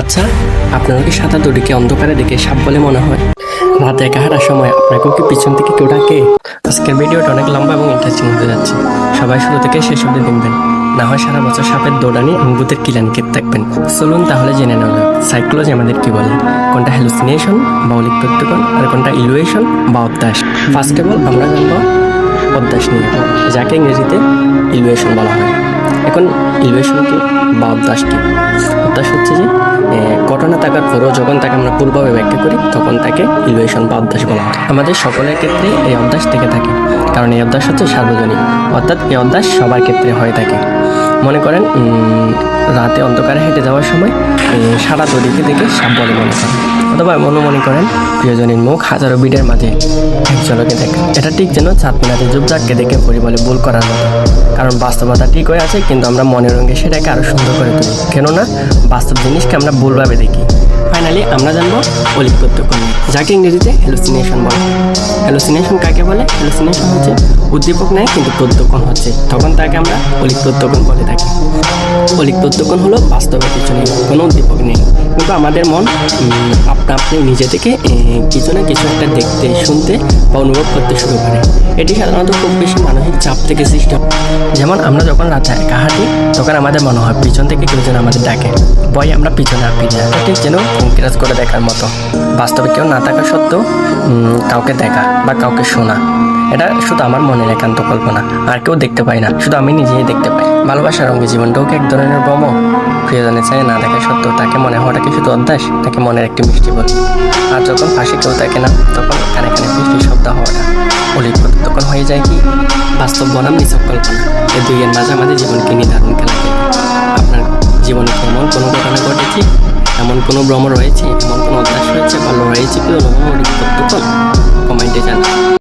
আচ্ছা আপনারা কি সাদা দড়িকে অন্ধকারে দেখে সাপ বলে মনে হয়? রাতে একা সময় আপনাকেও কি পিছন থেকে কেউ ডাকে? আজকের ভিডিওটা অনেক লম্বা এবং ইন্টারেস্টিং হতে যাচ্ছে। সবাই শুরু থেকে শেষ অব্দি দেখবেন। না হয় সারা বছর সাপের দৌড়ানি এবং ভূতের কিলানিকে থাকবেন। চলুন তাহলে জেনে নেওয়া যাক। সাইকোলজি আমাদের কি বলে? কোনটা হ্যালুসিনেশন বা অলিক প্রত্যকন আর কোনটা ইলুয়েশন বা অভ্যাস ফার্স্ট অফ অল আমরা জানব অভ্যাস নিয়ে। যাকে ইংরেজিতে ইলুয়েশন বলা হয়। এখন ইলুয়েশন কি বা অভ্যাস কি? অভ্যাস হচ্ছে যে ঘটনা থাকার পরেও যখন তাকে আমরা পূর্বভাবে ব্যাখ্যা করি, তখন তাকে ইলুয়েশন বা অভ্যাস বলা হয়। আমাদের সকলের ক্ষেত্রে এই অভ্যাস থেকে থাকে। কারণ এই অভ্যাস হচ্ছে সার্বজনীন। অর্থাৎ এই অভ্যাস সবার ক্ষেত্রে হয়ে থাকে। মনে করেন রাতে অন্ধকারে হেঁটে যাওয়ার সময় সারা তরিকে দেখে সাপ বলে মনে করেন। অথবা মনে মনে করেন, প্রিয়জনের মুখ হাজারো বিটের মাঝে এক দেখে। এটা ঠিক যেন চাঁদ মিনাতে জুবজাককে দেখে পরি বলে ভুল করার মতো। কারণ বাস্তবতা ঠিক হয়ে আছে, কিন্তু আমরা মনের রঙে সেটাকে আরও সুন্দর করে তুলি। কেননা, বাস্তব জিনিসকে আমরা ভুলভাবে দেখি। ফাইনালি আমরা জানব অলিক প্রত্যক্ষ নিয়ে, যাকে ইংরেজিতে হ্যালুসিনেশন বলে। হ্যালুসিনেশন কাকে বলে? হ্যালুসিনেশন হচ্ছে উদ্দীপক নেয় কিন্তু প্রত্যক্ষণ হচ্ছে। তখন তাকে আমরা অলিক প্রত্যক্ষণ বলে থাকি। অলিক প্রত্যক্ষণ হলো বাস্তবে কিছু নেই কোনো উদ্দীপক নেই। কিন্তু আমাদের মন আপনা আপনি নিজে থেকে কিছু না কিছু একটা দেখতে শুনতে বা অনুভব করতে শুরু করে। এটি সাধারণত খুব বেশি মানসিক চাপ থেকে সৃষ্টি। যেমন আমরা যখন রাতে একা হাঁটি, তখন আমাদের মনে হয় পিছন থেকে কেউ যেন আমাদের ডাকে। ভয় আমরা পিছনে আর যাই ঠিক যেন কিরাজ করে দেখার মতো। বাস্তবে কেউ না থাকা সত্ত্বেও কাউকে দেখা বা কাউকে শোনা, এটা শুধু আমার মনের একান্ত কল্পনা, আর কেউ দেখতে পায় না, শুধু আমি নিজেই দেখতে পাই। ভালোবাসার রঙে জীবনটাও এক ধরনের ভ্রম প্রিয়জনের চাই না দেখা সত্ত্বেও তাকে মনে হওয়াটা কি শুধু অভ্যাস তাকে মনের একটি মিষ্টি বল? আর যখন পাশে কেউ থাকে না, তখন কানে কানে মিষ্টি শব্দ হওয়াটা। পরিপূরক তখন হয়ে যায় কি? বাস্তব বনাম নিছক কল্পনা এ দুইয়ের মাঝে আমাদের জীবনকে নির্ধারণ খেলা আপনার জীবনে কেমন কোনো ঘটনা ঘটেছে এমন কোনো ভ্রম রয়েছে? এমন কোনো অভ্যাস রয়েছে? ভালো রয়েছে কি অনুভব কমেন্টে জানা